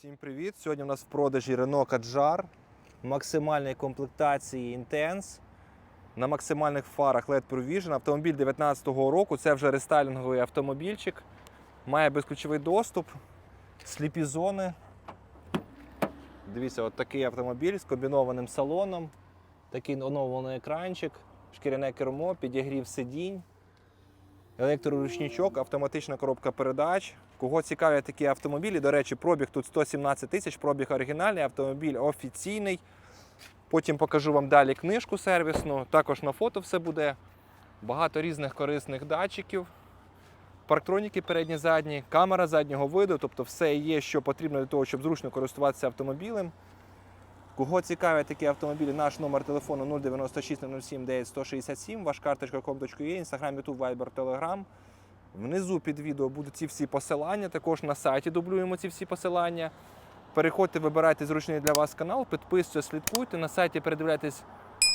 Всім привіт! Сьогодні у нас в продажі Renault Kadjar максимальної комплектації Intense на максимальних фарах LED Provision. Автомобіль 2019 року. Це вже рестайлінговий автомобільчик. Має безключовий доступ, сліпі зони. Дивіться, от такий автомобіль з комбінованим салоном, такий оновлений екранчик, шкіряне кермо, підігрів сидінь, електроручничок, автоматична коробка передач. Кого цікавлять такі автомобілі, до речі, пробіг тут 117 тисяч, пробіг оригінальний, автомобіль офіційний. Потім покажу вам далі книжку сервісну. Також на фото все буде. Багато різних корисних датчиків, парктроніки передні задні, камера заднього виду, тобто все є, що потрібно для того, щоб зручно користуватися автомобілем. Кого цікавлять такі автомобілі, наш номер телефону 096 07 9167, ваш карточка.com.ua, інстаграм, ютуб, вайбер, телеграм. Внизу під відео будуть ці всі посилання. Також на сайті дублюємо ці всі посилання. Переходьте, вибирайте зручний для вас канал, підписуйтесь, слідкуйте. На сайті передивляйтесь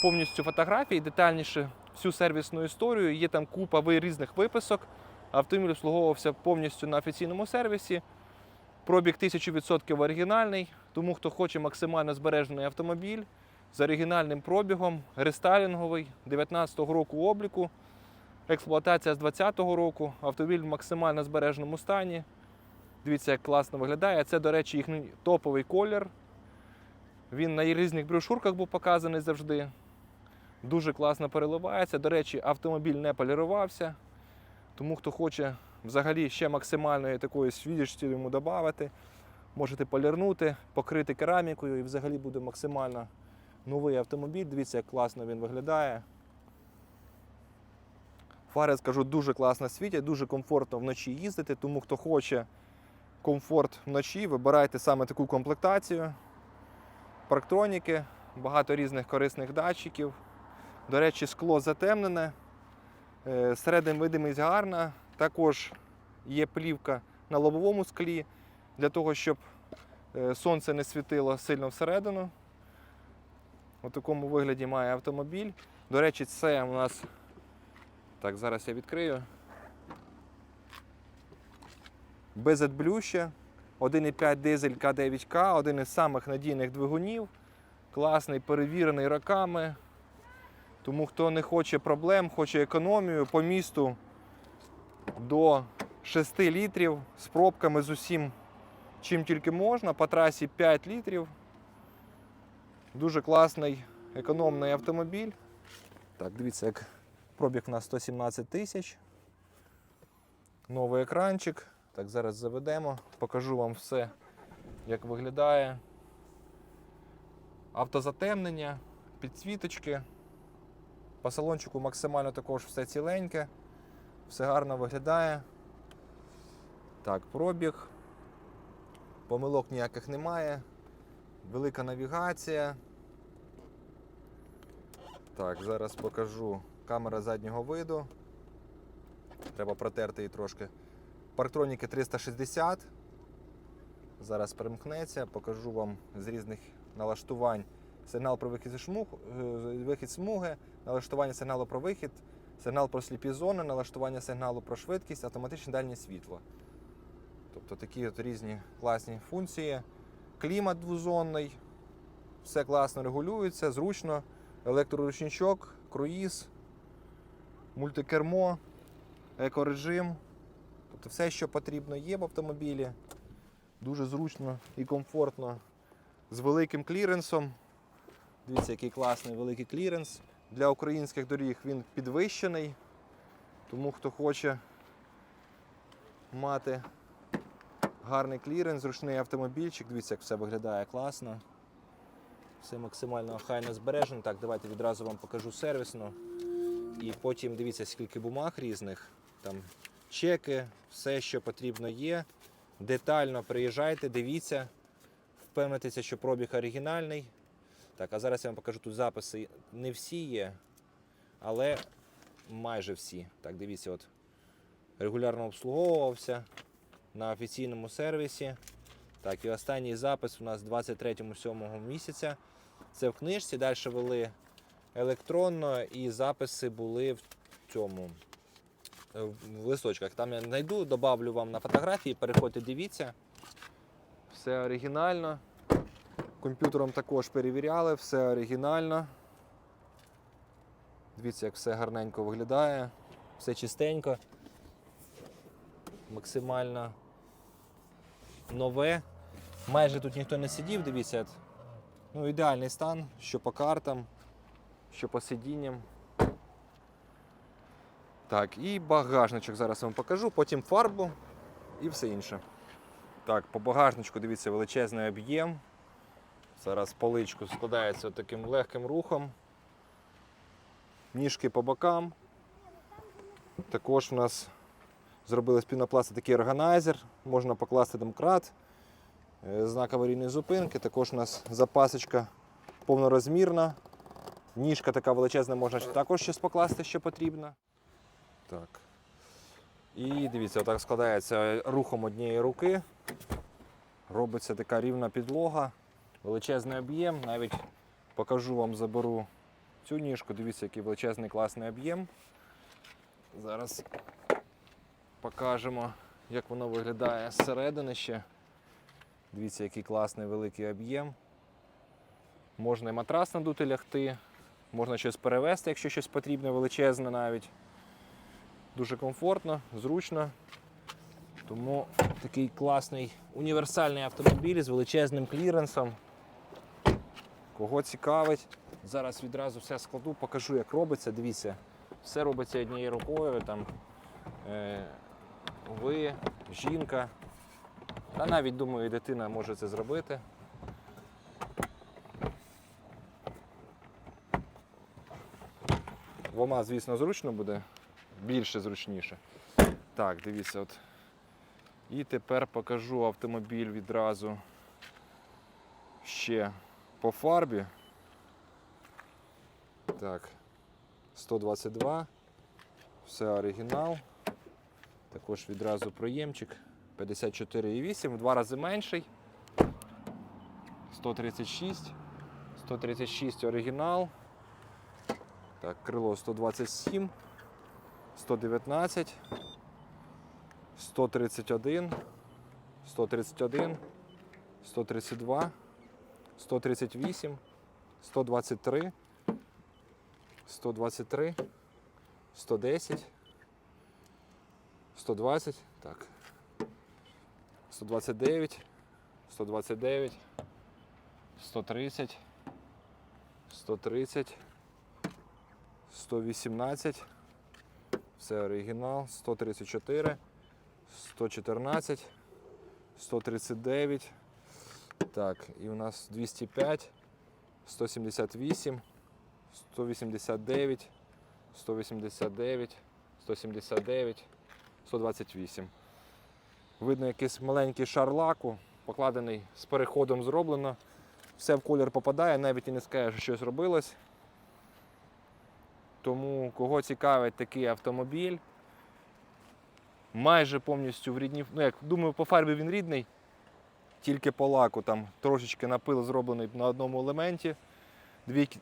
повністю фотографії, детальніше всю сервісну історію. Є там купа різних виписок. Автомобіль обслуговувався повністю на офіційному сервісі. Пробіг 1000% оригінальний. Тому хто хоче максимально збережений автомобіль з оригінальним пробігом, рестайлінговий 19-го року обліку. Експлуатація з 2020 року, автомобіль в максимально збереженому стані. Дивіться, як класно виглядає. Це, до речі, їхній топовий колір. Він на різних брошурках був показаний завжди. Дуже класно переливається. До речі, автомобіль не полірувався. Тому хто хоче взагалі ще максимальної такої свіжості йому додати, можете полірнути, покрити керамікою і взагалі буде максимально новий автомобіль. Дивіться, як класно він виглядає. Фари, скажу, дуже класно світять, дуже комфортно вночі їздити, тому хто хоче комфорт вночі, вибирайте саме таку комплектацію. Парктроніки, багато різних корисних датчиків. До речі, скло затемнене, е, середня видимість гарна. Також є плівка на лобовому склі для того, щоб е, сонце не світило сильно всередину. У такому вигляді має автомобіль. До речі, це у нас так, зараз я відкрию. Без AdBlue 1,5 дизель К9К, один із самих надійних двигунів. Класний, перевірений роками. Тому хто не хоче проблем, хоче економію по місту до 6 літрів з пробками з усім, чим тільки можна. По трасі 5 літрів. Дуже класний економний автомобіль. Так, дивіться, як Пробіг у нас 117 тисяч. Новий екранчик. Так, зараз заведемо, покажу вам все, як виглядає. Автозатемнення, підсвіточки. По салончику максимально також все ціленьке, все гарно виглядає. Так, пробіг. Помилок ніяких немає. Велика навігація. Так, зараз покажу камера заднього виду. Треба протерти її трошки. Парктроніки 360. Зараз перемкнеться, покажу вам з різних налаштувань сигнал про вихід шмуг, е, вихід смуги, налаштування сигналу про вихід, сигнал про сліпі зони, налаштування сигналу про швидкість, автоматичне дальнє світло. Тобто такі от різні класні функції. Клімат двозонний, все класно регулюється, зручно, електроручничок, круїз мультикермо, екорежим. Тобто все, що потрібно, є в автомобілі. Дуже зручно і комфортно. З великим кліренсом. Дивіться, який класний великий кліренс. Для українських доріг він підвищений. Тому хто хоче мати гарний кліренс, зручний автомобільчик. Дивіться, як все виглядає класно. Все максимально охайно збережено. Так, давайте відразу вам покажу сервісно. І потім дивіться, скільки бумаг різних, там чеки, все, що потрібно є. Детально приїжджайте, дивіться, впевнитися, що пробіг оригінальний. Так, а зараз я вам покажу тут записи. Не всі є, але майже всі. Так, дивіться, от регулярно обслуговувався на офіційному сервісі. Так, і останній запис у нас 23.07 місяця. Це в книжці. Далі вели електронно, і записи були в цьому в листочках. Там я знайду, добавлю вам на фотографії, переходьте, дивіться. Все оригінально. Комп'ютером також перевіряли, все оригінально. Дивіться, як все гарненько виглядає, все чистенько, максимально нове. Майже тут ніхто не сидів, дивіться. Ну, ідеальний стан, що по картам, що по сидінням. Так, і багажничок зараз вам покажу, потім фарбу і все інше. Так, по багажничку дивіться величезний об'єм. Зараз поличку складається таким легким рухом. Ніжки по бокам. Також у нас зробили з пінопласту такий органайзер, можна покласти домкрат, е, знак аварійної зупинки. Також у нас запасочка повнорозмірна. Ніжка така величезна, можна також щось покласти, що потрібно. Так. І дивіться, отак складається рухом однієї руки. Робиться така рівна підлога, величезний об'єм. Навіть покажу вам, заберу цю ніжку. Дивіться, який величезний класний об'єм. Зараз покажемо, як воно виглядає зсередини ще. Дивіться, який класний великий об'єм. Можна і матрас надути лягти, можна щось перевезти, якщо щось потрібне, величезне навіть. Дуже комфортно, зручно. Тому такий класний універсальний автомобіль з величезним кліренсом. Кого цікавить, зараз відразу все складу, покажу, як робиться. Дивіться, все робиться однією рукою. Там, е, ви, жінка. Та навіть думаю, і дитина може це зробити. Двома, звісно, зручно буде, більше зручніше. Так, дивіться, от. І тепер покажу автомобіль відразу ще по фарбі. Так, 122, все оригінал. Також відразу проємчик. 54,8, в два рази менший. 136, 136 оригінал. Так, крило 127, 119, 131, 131, 132, 138, 123, 123, 110, 120, так, 129, 129, 130, 130, 118, це оригінал, 134, 114, 139. Так, і у нас 205, 178, 189, 189, 179, 128. Видно якийсь маленький шар лаку, покладений з переходом зроблено. Все в колір попадає, навіть і не скажеш, що щось робилось. Тому кого цікавить такий автомобіль, майже повністю в рідній. Ну, як думаю, по фарбі він рідний, тільки по лаку там трошечки напил зроблений на одному елементі.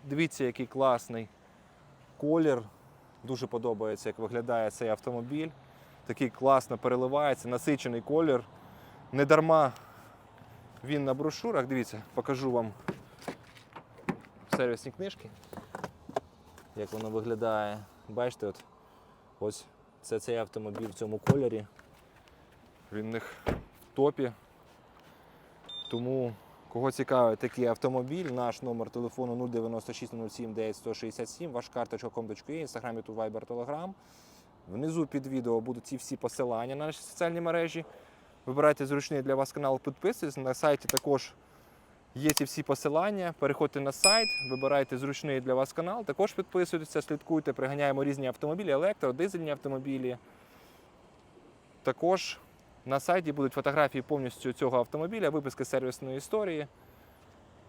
Дивіться, який класний колір. Дуже подобається, як виглядає цей автомобіль. Такий класно переливається, насичений колір. Не дарма він на брошурах. Дивіться, покажу вам сервісні книжки як воно виглядає. Бачите, от, ось це цей автомобіль в цьому кольорі. Він в них в топі. Тому, кого цікавить такий автомобіль, наш номер телефону 096 07 9167, ваш карточка.com.ua, інстаграм, ютуб, вайбер, телеграм. Внизу під відео будуть ці всі посилання на наші соціальні мережі. Вибирайте зручний для вас канал, підписуйтесь. На сайті також Є ці всі посилання. Переходьте на сайт, вибирайте зручний для вас канал. Також підписуйтеся, слідкуйте, приганяємо різні автомобілі, електро, дизельні автомобілі. Також на сайті будуть фотографії повністю цього автомобіля, виписки сервісної історії.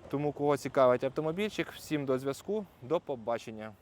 Тому кого цікавить автомобільчик, всім до зв'язку, до побачення.